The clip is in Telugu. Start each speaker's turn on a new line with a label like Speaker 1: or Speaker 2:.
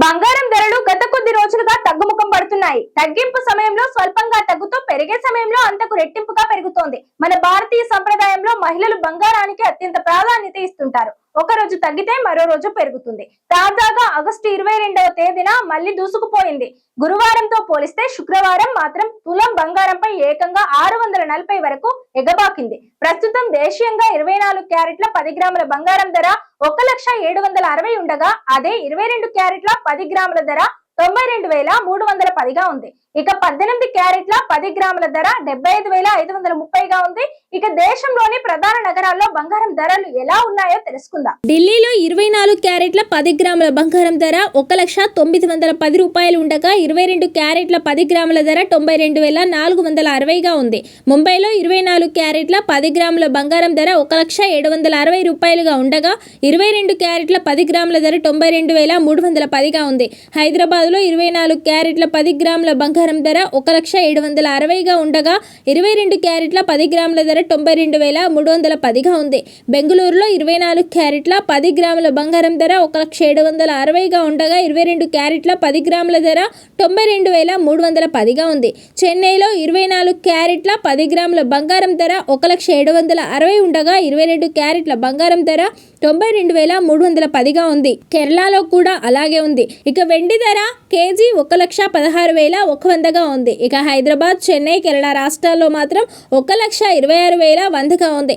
Speaker 1: బంగారం ధరలు గత కొద్ది రోజులుగా తగ్గుముఖం పడుతున్నాయి. తగ్గింపు సమయంలో స్వల్పంగా తగ్గుతూ పెరిగే సమయంలో అంతకు రెట్టింపుగా పెరుగుతోంది. మన భారతీయ సంప్రదాయంలో మహిళలు బంగారానికి అత్యంత ప్రాధాన్యత ఇస్తుంటారు. ఒక రోజు తగ్గితే మరో రోజు పెరుగుతుంది. తాజాగా ఆగస్టు ఇరవై రెండవ తేదీన మళ్ళీ దూసుకుపోయింది. గురువారంతో పోలిస్తే శుక్రవారం మాత్రం తులం బంగారంపై ఏకంగా ఆరు వందల నలభై వరకు ఎగబాకింది. ప్రస్తుతం దేశీయంగా ఇరవై నాలుగు క్యారెట్ల పది గ్రాముల బంగారం ధర ఒక లక్ష ఏడు వందల అరవై ఉండగా అదే ఇరవై రెండు క్యారెట్ల పది గ్రాముల ధర తొంభై రెండు వేల మూడు వందల పదిగా ఉంది. ఇక పద్దెనిమిది క్యారెట్ల పది గ్రాముల ధర డెబ్బై ఐదు వేల ఐదు వందల ముప్పైగా ఉంది. ఇక దేశంలోని ప్రధాన నగరాల్లో బంగారం ధరలు ఎలా ఉన్నాయో తెలుసుకుందాం.
Speaker 2: ఢిల్లీలో ఇరవై నాలుగు క్యారెట్ల పది గ్రాముల బంగారం ధర ఒక లక్ష తొమ్మిది వందల పది రూపాయలు ఉండగా ఇరవై రెండు క్యారెట్ల పది గ్రాముల ధర తొంభై రెండు వేల నాలుగు వందల అరవైగా ఉంది. ముంబైలో ఇరవై నాలుగు క్యారెట్ల పది గ్రాముల బంగారం ధర ఒక లక్ష ఏడు వందల అరవై రూపాయలుగా ఉండగా ఇరవై రెండు క్యారెట్ల పది గ్రాముల ధర తొంభై రెండు వేల మూడు వందల పదిగా ఉంది. హైదరాబాద్లో ఇరవై నాలుగు క్యారెట్ల పది గ్రాముల బంగారం ధర ఒక లక్ష ఏడు వందల అరవైగా ఉండగా ఇరవై రెండు క్యారెట్ల పది గ్రాముల ధర తొంభై రెండు వేల మూడు వందల పదిగా ఉంది. బెంగళూరులో ఇరవై నాలుగు క్యారెట్ల పది గ్రాముల బంగారం ధర ఒక లక్ష ఏడు వందల అరవైగా ఉండగా ఇరవై రెండు క్యారెట్ల పది గ్రాముల ధర తొంభై రెండు వేల మూడు వందల పదిగా ఉంది. చెన్నైలో ఇరవై నాలుగు క్యారెట్ల పది గ్రాముల బంగారం ధర ఒక లక్ష ఏడు వందల అరవై ఉండగా ఇరవై రెండు క్యారెట్ల బంగారం ధర తొంభై రెండు వేల మూడు వందల పదిగా ఉంది. కేరళలో కూడా అలాగే ఉంది. ఇక వెండి ధర కేజీ ఒక లక్ష పదహారు వేల ఒక వందగా ఉంది. ఇక హైదరాబాద్ చెన్నై కేరళ రాష్ట్రాల్లో మాత్రం ఒక లక్ష ఇరవై ఆరు వేల వందగా ఉంది.